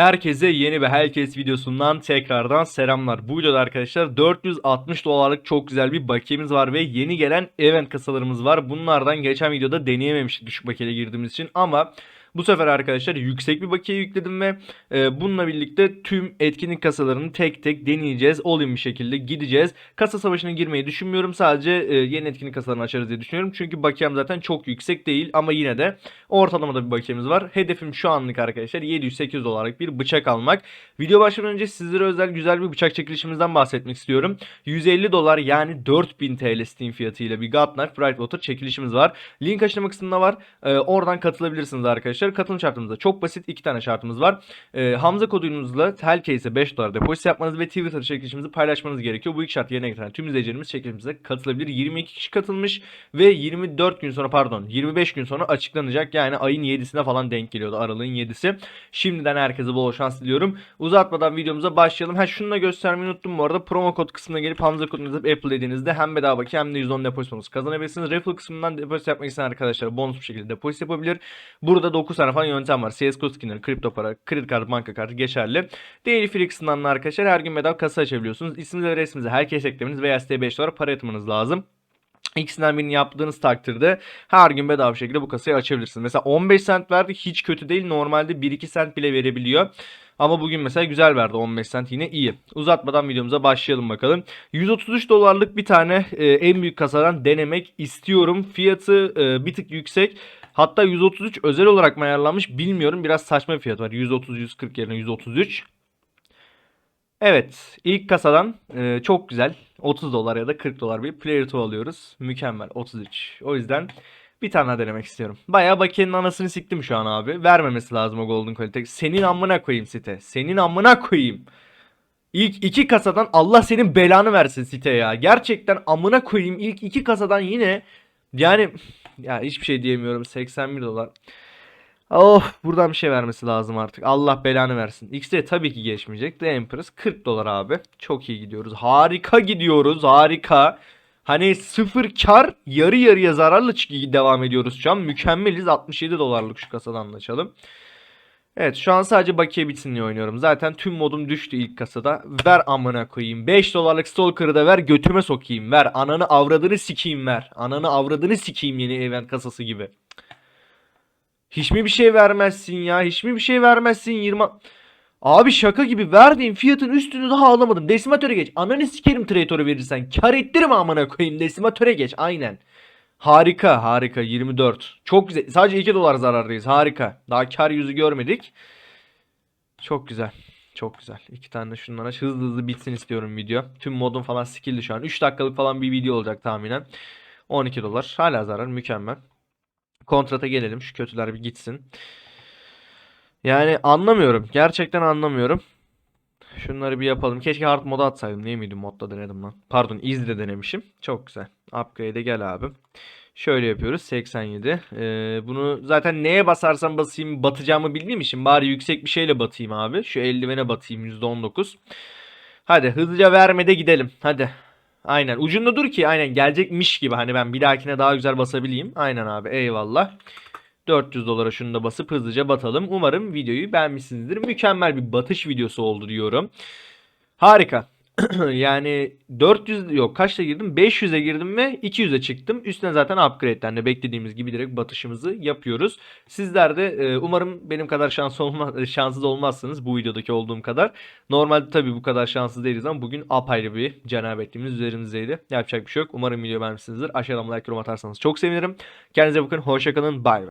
Herkese yeni ve herkes videosundan tekrardan selamlar. Bu videoda arkadaşlar 460 dolarlık çok güzel bir bakiyemiz var ve yeni gelen event kasalarımız var. Bunlardan geçen videoda deneyememiştik düşük bakiyele girdiğimiz için ama bu sefer arkadaşlar yüksek bir bakiye yükledim ve e, bununla birlikte tüm etkinlik kasalarını tek tek deneyeceğiz. All-in bir şekilde gideceğiz. Kasa savaşına girmeyi düşünmüyorum. Sadece e, yeni etkinlik kasalarını açarız diye düşünüyorum. Çünkü bakiyem zaten çok yüksek değil ama yine de ortalamada bir bakiyemiz var. Hedefim şu anlık arkadaşlar 700-800 dolarlık bir bıçak almak. Video başlamadan önce sizlere özel güzel bir bıçak çekilişimizden bahsetmek istiyorum. 150 dolar yani 4000 TL Steam fiyatıyla bir God Knife Bright Water çekilişimiz var. Link açıklama kısmında var. Ee, oradan katılabilirsiniz arkadaşlar. Katılım şartımız da çok basit. iki tane şartımız var. Ee, Hamza kodunuzla Hellcase'e 5 dolar depozit yapmanız ve Twitter çekilişimizi paylaşmanız gerekiyor. Bu iki şart yerine getiren tüm izleyicilerimiz çekilişimize katılabilir. 22 kişi katılmış ve 24 gün sonra pardon 25 gün sonra açıklanacak. Yani ayın 7'sine falan denk geliyordu. Aralığın 7'si. Şimdiden herkese bol şans diliyorum. Uzatmadan videomuza başlayalım. Ha şunu da göstermeyi unuttum bu arada. Promo kod kısmına gelip Hamza kodunuzu Apple dediğinizde hem bedava bakiye hem de 110 depozit bonusu kazanabilirsiniz. Raffle kısmından depozit yapmak isteyen arkadaşlar bonus bir şekilde depozit yapabilir. Burada 9 tane falan yöntem var. CSGO skinleri, kripto para, kredi kartı, banka kartı geçerli. Daily Free kısmından da arkadaşlar her gün bedava kasa açabiliyorsunuz. İsminizi ve resminizi herkes eklemeniz veya siteye 5 dolar para yatırmanız lazım. İkisinden birini yaptığınız takdirde her gün bedava bir şekilde bu kasayı açabilirsiniz. Mesela 15 cent verdi hiç kötü değil. Normalde 1-2 cent bile verebiliyor. Ama bugün mesela güzel verdi 15 cent yine iyi. Uzatmadan videomuza başlayalım bakalım. 133 dolarlık bir tane e, en büyük kasadan denemek istiyorum. Fiyatı e, bir tık yüksek. Hatta 133 özel olarak mı ayarlanmış bilmiyorum. Biraz saçma bir fiyat var. 130-140 yerine 133. Evet ilk kasadan e, çok güzel 30 dolar ya da 40 dolar bir Player 2 alıyoruz. Mükemmel 33. O yüzden bir tane daha denemek istiyorum. Bayağı Bakiye'nin anasını siktim şu an abi. Vermemesi lazım o Golden Quality. Senin amına koyayım site. Senin amına koyayım. İlk iki kasadan Allah senin belanı versin site ya. Gerçekten amına koyayım ilk iki kasadan yine yani ya hiçbir şey diyemiyorum 81 dolar. Oh buradan bir şey vermesi lazım artık. Allah belanı versin. X'de tabii ki geçmeyecek. The Empress 40 dolar abi. Çok iyi gidiyoruz. Harika gidiyoruz. Harika. Hani sıfır kar yarı yarıya zararla devam ediyoruz şu an. Mükemmeliz. 67 dolarlık şu kasadan açalım. Evet şu an sadece bakiye bitsin oynuyorum. Zaten tüm modum düştü ilk kasada. Ver amına koyayım. 5 dolarlık Stalker'ı da ver götüme sokayım. Ver. Ananı avradını sikeyim ver. Ananı avradını sikeyim yeni event kasası gibi. Hiç mi bir şey vermezsin ya? Hiç mi bir şey vermezsin 20... Abi şaka gibi verdiğin fiyatın üstünü daha alamadım. Desimatöre geç. Ananı sikerim trade'oru verirsen. Kar ettirme amına koyayım. Desimatöre geç. Aynen. Harika harika 24. Çok güzel. Sadece 2 dolar zarardayız. Harika. Daha kar yüzü görmedik. Çok güzel. Çok güzel. İki tane de şundan aç. Hızlı hızlı bitsin istiyorum video. Tüm modum falan skill'li şu an. 3 dakikalık falan bir video olacak tahminen. 12 dolar. Hala zarar. Mükemmel. Kontrata gelelim. Şu kötüler bir gitsin. Yani anlamıyorum. Gerçekten anlamıyorum. Şunları bir yapalım. Keşke hard moda atsaydım. Niye miydim modda denedim lan. Pardon easy'de denemişim. Çok güzel. Upgrade'e gel abi. Şöyle yapıyoruz. 87. Ee, bunu zaten neye basarsam basayım batacağımı bildiğim için bari yüksek bir şeyle batayım abi. Şu eldivene batayım %19. Hadi hızlıca vermede gidelim. Hadi. Aynen. Ucunda dur ki aynen gelecekmiş gibi. Hani ben bir dahakine daha güzel basabileyim. Aynen abi. Eyvallah. 400 dolara şunu da basıp hızlıca batalım. Umarım videoyu beğenmişsinizdir. Mükemmel bir batış videosu oldu diyorum. Harika. yani 400 yok kaçta girdim? 500'e girdim ve 200'e çıktım. Üstüne zaten upgrade'den de beklediğimiz gibi direkt batışımızı yapıyoruz. Sizler de e, umarım benim kadar şans olma, şanssız olmazsınız bu videodaki olduğum kadar. Normalde tabii bu kadar şanssız değiliz ama bugün apayrı bir cenabetliğimiz üzerimizdeydi. Yapacak bir şey yok. Umarım video beğenmişsinizdir. Aşağıdan like yorum atarsanız çok sevinirim. Kendinize bakın. Hoşçakalın. Bye.